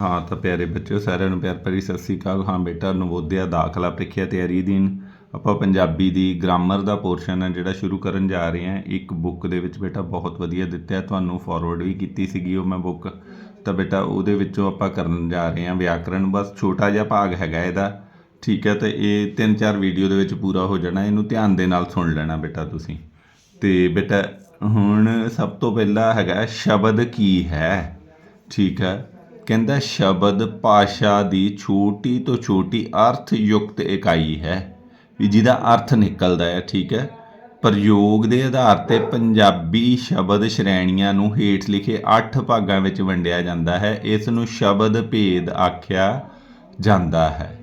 ਹਾਂ, ਤਾਂ ਪਿਆਰੇ ਬੱਚਿਓ, ਸਾਰਿਆਂ ਨੂੰ ਪਿਆਰ ਭਰੀ ਸਤਿ ਸ੍ਰੀ ਅਕਾਲ। ਹਾਂ, ਬੇਟਾ ਨਵੋਦਿਆ ਦਾਖਲਾ ਪ੍ਰੀਖਿਆ ਤਿਆਰੀ ਦਿਨ ਆਪਾਂ ਪੰਜਾਬੀ ਦੀ ਗ੍ਰਾਮਰ ਦਾ ਪੋਰਸ਼ਨ ਹੈ ਜਿਹੜਾ ਸ਼ੁਰੂ ਕਰਨ ਜਾ ਰਹੇ ਹਾਂ। ਇੱਕ ਬੁੱਕ ਦੇ ਵਿੱਚ ਬੇਟਾ ਬਹੁਤ ਵਧੀਆ ਦਿੱਤਾ, ਤੁਹਾਨੂੰ ਫਾਰਵਰਡ ਵੀ ਕੀਤੀ ਸੀਗੀ ਉਹ ਮੈਂ ਬੁੱਕ ਤਾਂ ਬੇਟਾ ਉਹਦੇ ਵਿੱਚੋਂ ਆਪਾਂ ਕਰਨ ਜਾ ਰਹੇ ਹਾਂ ਵਿਆਕਰਣ ਬਸ ਛੋਟਾ ਜਿਹਾ ਭਾਗ ਹੈਗਾ ਇਹਦਾ, ਠੀਕ ਹੈ? ਤੇ ਇਹ ਤਿੰਨ ਚਾਰ ਵੀਡੀਓ ਦੇ ਵਿੱਚ ਪੂਰਾ ਹੋ ਜਾਣਾ, ਇਹਨੂੰ ਧਿਆਨ ਦੇ ਨਾਲ ਸੁਣ ਲੈਣਾ ਬੇਟਾ ਤੁਸੀਂ। ਤੇ ਬੇਟਾ ਹੁਣ ਸਭ ਤੋਂ ਪਹਿਲਾਂ ਹੈਗਾ, ਸ਼ਬਦ ਕੀ ਹੈ? ਠੀਕ ਹੈ? ਕਹਿੰਦਾ, ਸ਼ਬਦ ਭਾਸ਼ਾ ਦੀ ਛੋਟੀ ਤੋਂ ਛੋਟੀ ਅਰਥਯੁਕਤ ਇਕਾਈ ਹੈ। ਵੀ ਜਿਹਦਾ ਅਰਥ ਨਿਕਲਦਾ ਹੈ, ਠੀਕ ਹੈ। ਪ੍ਰਯੋਗ ਦੇ ਆਧਾਰ ਤੇ ਪੰਜਾਬੀ ਸ਼ਬਦ ਸ਼੍ਰੇਣੀਆਂ ਨੂੰ ਹੇਠ ਲਿਖੇ 8 ਭਾਗਾਂ ਵਿੱਚ ਵੰਡਿਆ ਜਾਂਦਾ ਹੈ। ਇਸ ਨੂੰ ਸ਼ਬਦ ਭੇਦ ਆਖਿਆ ਜਾਂਦਾ ਹੈ।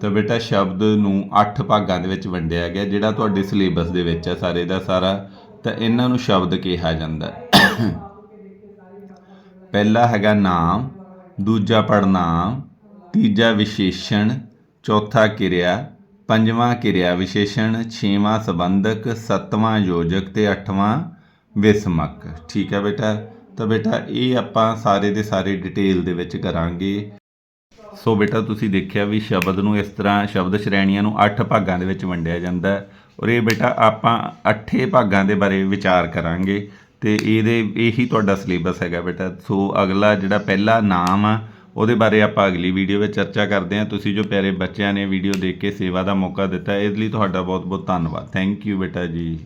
ਤਾਂ ਬੇਟਾ, ਸ਼ਬਦ ਨੂੰ 8 ਭਾਗਾਂ ਦੇ ਵਿੱਚ ਵੰਡਿਆ ਗਿਆ, ਜਿਹੜਾ ਤੁਹਾਡੇ ਸਿਲੇਬਸ ਦੇ ਵਿੱਚ ਹੈ ਸਾਰੇ ਦਾ ਸਾਰਾ। ਤਾਂ ਇਹਨਾਂ ਨੂੰ ਸ਼ਬਦ ਕਿਹਾ ਜਾਂਦਾ ਪਹਿਲਾ ਹੈਗਾ ਨਾਮ ਦੂਜਾ ਪੜਨਾਮ ਤੀਜਾ ਵਿਸ਼ੇਸ਼ਣ, ਚੌਥਾ ਕਿਰਿਆ, ਪੰਜਵਾਂ ਕਿਰਿਆ ਵਿਸ਼ੇਸ਼ਣ, ਛੇਵਾਂ ਸੰਬੰਧਕ, ਸੱਤਵਾਂ ਯੋਜਕ ਤੇ ਅੱਠਵਾਂ ਵਿਸਮਕ। ਠੀਕ ਹੈ ਬੇਟਾ? ਤਾਂ ਬੇਟਾ ਇਹ ਆਪਾਂ ਸਾਰੇ ਦੇ ਸਾਰੇ ਡਿਟੇਲ ਦੇ ਵਿੱਚ ਕਰਾਂਗੇ। ਸੋ ਬੇਟਾ ਤੁਸੀਂ ਦੇਖਿਆ ਵੀ ਸ਼ਬਦ ਨੂੰ ਇਸ ਤਰ੍ਹਾਂ ਸ਼ਬਦ ਸ਼੍ਰੇਣੀਆਂ ਨੂੰ 8 ਭਾਗਾਂ ਦੇ ਵਿੱਚ ਵੰਡਿਆ ਜਾਂਦਾ ਹੈ। ਔਰ ਇਹ ਬੇਟਾ ਆਪਾਂ 8 ਭਾਗਾਂ ਦੇ ਬਾਰੇ ਵਿਚਾਰ ਕਰਾਂਗੇ। ਤੇ ਇਹਦੇ, ਇਹੀ ਤੁਹਾਡਾ ਸਿਲੇਬਸ ਹੈਗਾ ਬੇਟਾ। ਸੋ ਅਗਲਾ ਜਿਹੜਾ ਪਹਿਲਾ ਨਾਮ ਆ, ਉਹਦੇ ਬਾਰੇ ਆਪਾਂ ਅਗਲੀ ਵੀਡੀਓ ਵਿੱਚ ਚਰਚਾ ਕਰਦੇ ਹਾਂ। ਤੁਸੀਂ ਜੋ ਪਿਆਰੇ ਬੱਚਿਆਂ ਨੇ ਵੀਡੀਓ ਦੇਖ ਕੇ ਸੇਵਾ ਦਾ ਮੌਕਾ ਦਿੱਤਾ, ਇਸ ਲਈ ਤੁਹਾਡਾ ਬਹੁਤ ਬਹੁਤ ਧੰਨਵਾਦ। ਥੈਂਕ ਯੂ ਬੇਟਾ ਜੀ।